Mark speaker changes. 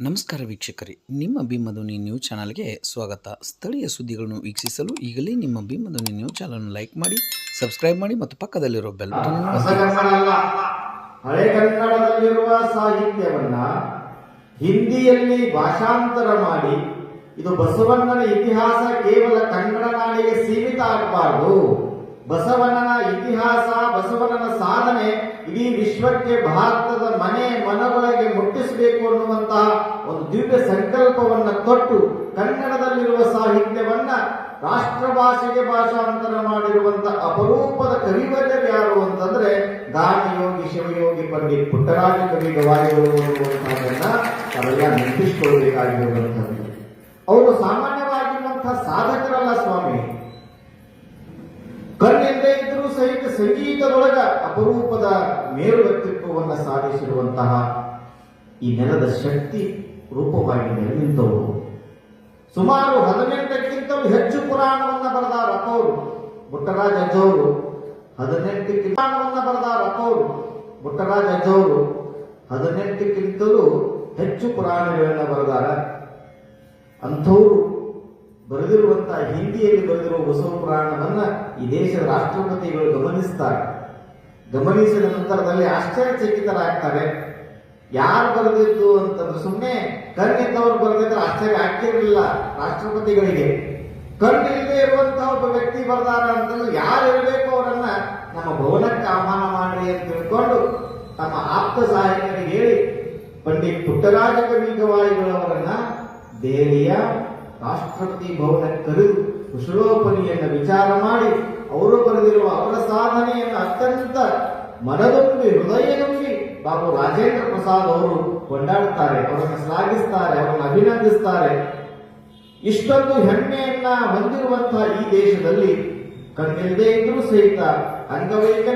Speaker 1: ನಮಸ್ಕಾರ ವೀಕ್ಷಕರೇ ನಿಮ್ಮ ಭೀಮಧ್ವನಿ ನ್ಯೂಸ್ ಚಾನಲ್ಗೆ ಸ್ವಾಗತ ಸ್ಥಳೀಯ ಸುದ್ದಿಗಳನ್ನು ವೀಕ್ಷಿಸಲು ಈಗಲೇ ನಿಮ್ಮ ಭೀಮಧ್ವನಿ ನ್ಯೂಸ್ ಚಾನಲ್ ಲೈಕ್ ಮಾಡಿ ಸಬ್ಸ್ಕ್ರೈಬ್ ಮಾಡಿ ಮತ್ತು ಪಕ್ಕದಲ್ಲಿರೋ ಬೆಲ್.
Speaker 2: ಹಳೆ ಕನ್ನಡದಲ್ಲಿರುವ ಸಾಹಿತ್ಯವನ್ನ ಹಿಂದಿಯಲ್ಲಿ ಭಾಷಾಂತರ ಮಾಡಿ ಇದು ಬಸವಣ್ಣನ ಇತಿಹಾಸ ಕೇವಲ ಕನ್ನಡ ನಾಡಿಗೆ ಸೀಮಿತ ಆಗಬಾರದು ಬಸವಣ್ಣನ ಇತಿಹಾಸ ಬಸವಣ್ಣನ ಸಾಧನೆ ಇಡೀ ವಿಶ್ವಕ್ಕೆ ಭಾರತದ ಮನೆ ದಿವ್ಯ ಸಂಕಲ್ಪವನ್ನ ತೊಟ್ಟು ಕನ್ನಡದಲ್ಲಿರುವ ಸಾಹಿತ್ಯವನ್ನ ರಾಷ್ಟ್ರ ಭಾಷೆಗೆ ಭಾಷಾಂತರ ಮಾಡಿರುವಂತ ಅಪರೂಪದ ಕವಿವರ್ಯರು ಯಾರು ಅಂತಂದ್ರೆ ದಾನಯೋಗಿ, ಶಿವಯೋಗಿ, ಪಂಡಿತ್ ಪುಟ್ಟರಾಜ ಕವಿ ಗವಾಯಿಗಳು ಅನ್ನುವಂತಹದನ್ನ ತಾವೆಲ್ಲ ಅವರು ಸಾಮಾನ್ಯವಾಗಿರುವಂತಹ ಸಾಧಕರಲ್ಲ ಸ್ವಾಮಿ. ಕಣ್ಣಿಂದ ಇದ್ರೂ ಸಹಿತ ಸಂಗೀತದೊಳಗ ಅಪರೂಪದ ಮೇರು ವ್ಯಕ್ತಿತ್ವವನ್ನು ಸಾಧಿಸಿರುವಂತಹ ಈ ನೆಲದ ಶಕ್ತಿ ರೂಪವಾಗಿ ನಿಂತವು ಸುಮಾರು ಹದಿನೆಂಟಕ್ಕಿಂತಲೂ ಹೆಚ್ಚು ಪುರಾಣವನ್ನು ಬರೆದ ರಥೋರು, ಪುಟ್ಟರಾಜ ಅಜ್ಜವರು ಹದಿನೆಂಟಕ್ಕಿಂತ ಪುರಾಣವನ್ನ ಬರೆದ ಅಪ್ಪವರು ಪುಟ್ಟರಾಜ ಅಜ್ಜವರು ಹದಿನೆಂಟಕ್ಕಿಂತಲೂ ಹೆಚ್ಚು ಪುರಾಣಗಳನ್ನು ಬರೆದಾರ. ಅಂಥವರು ಬರೆದಿರುವಂತಹ ಹಿಂದಿಯಲ್ಲಿ ಬರೆದಿರುವ ಬಸವ ಪುರಾಣವನ್ನ ಈ ದೇಶದ ರಾಷ್ಟ್ರಪತಿಗಳು ಗಮನಿಸ್ತಾರೆ. ಗಮನಿಸಿದ ನಂತರದಲ್ಲಿ ಆಶ್ಚರ್ಯಚಕಿತರಾಗ್ತಾರೆ. ಯಾರು ಬರೆದಿದ್ದು ಅಂತಂದ್ರೆ ಸುಮ್ಮನೆ ಕಣ್ಣಿದ್ದವರು ಬರೆದಿದ್ರೆ ಆಶ್ಚರ್ಯ ಆಗ್ತಿರಲಿಲ್ಲ ರಾಷ್ಟ್ರಪತಿಗಳಿಗೆ. ಕಣ್ಣಿಲ್ಲದೆ ಇರುವಂತಹ ಒಬ್ಬ ವ್ಯಕ್ತಿ ಬರ್ದಾರ ಅಂತಂದ್ರೆ ಯಾರು ಇರಬೇಕು ಅವರನ್ನ? ನಮ್ಮ ಭವನಕ್ಕೆ ಆಹ್ವಾನ ಮಾಡಿ ಅಂತ ತಿಳ್ಕೊಂಡು ತಮ್ಮ ಆಪ್ತ ಸಹಾಯಕರಿಗೆ ಹೇಳಿ ಪಂಡಿತ್ ಪುಟ್ಟರಾಜ ಕವಿ ದೆಹಲಿಯ ರಾಷ್ಟ್ರಪತಿ ಭವನಕ್ಕೆ ಕರೆದು ಕುಶಲೋಪನಿಯನ್ನು ವಿಚಾರ ಮಾಡಿ ಅವರು ಬರೆದಿರುವ ಅವರ ಸಾಧನೆಯನ್ನು ಅತ್ಯಂತ ಮನದೊಂಬಿ ಹೃದಯ ಬಾಬು ರಾಜೇಂದ್ರ ಪ್ರಸಾದ್ ಅವರು ಕೊಂಡಾಡ್ತಾರೆ ಅವರನ್ನು ಶ್ಲಾಘಿಸ್ತಾರೆ ಅವರನ್ನು ಅಭಿನಂದಿಸ್ತಾರೆ ಇಷ್ಟೊಂದು ಹೆಮ್ಮೆಯನ್ನ ಹೊಂದಿರುವಂತಹ ಈ ದೇಶದಲ್ಲಿ ಕಣ್ಣಿಲ್ಲದೆ ಇದ್ರೂ ಸಹಿತ ಅಂಗವೈಕಲ್ಯ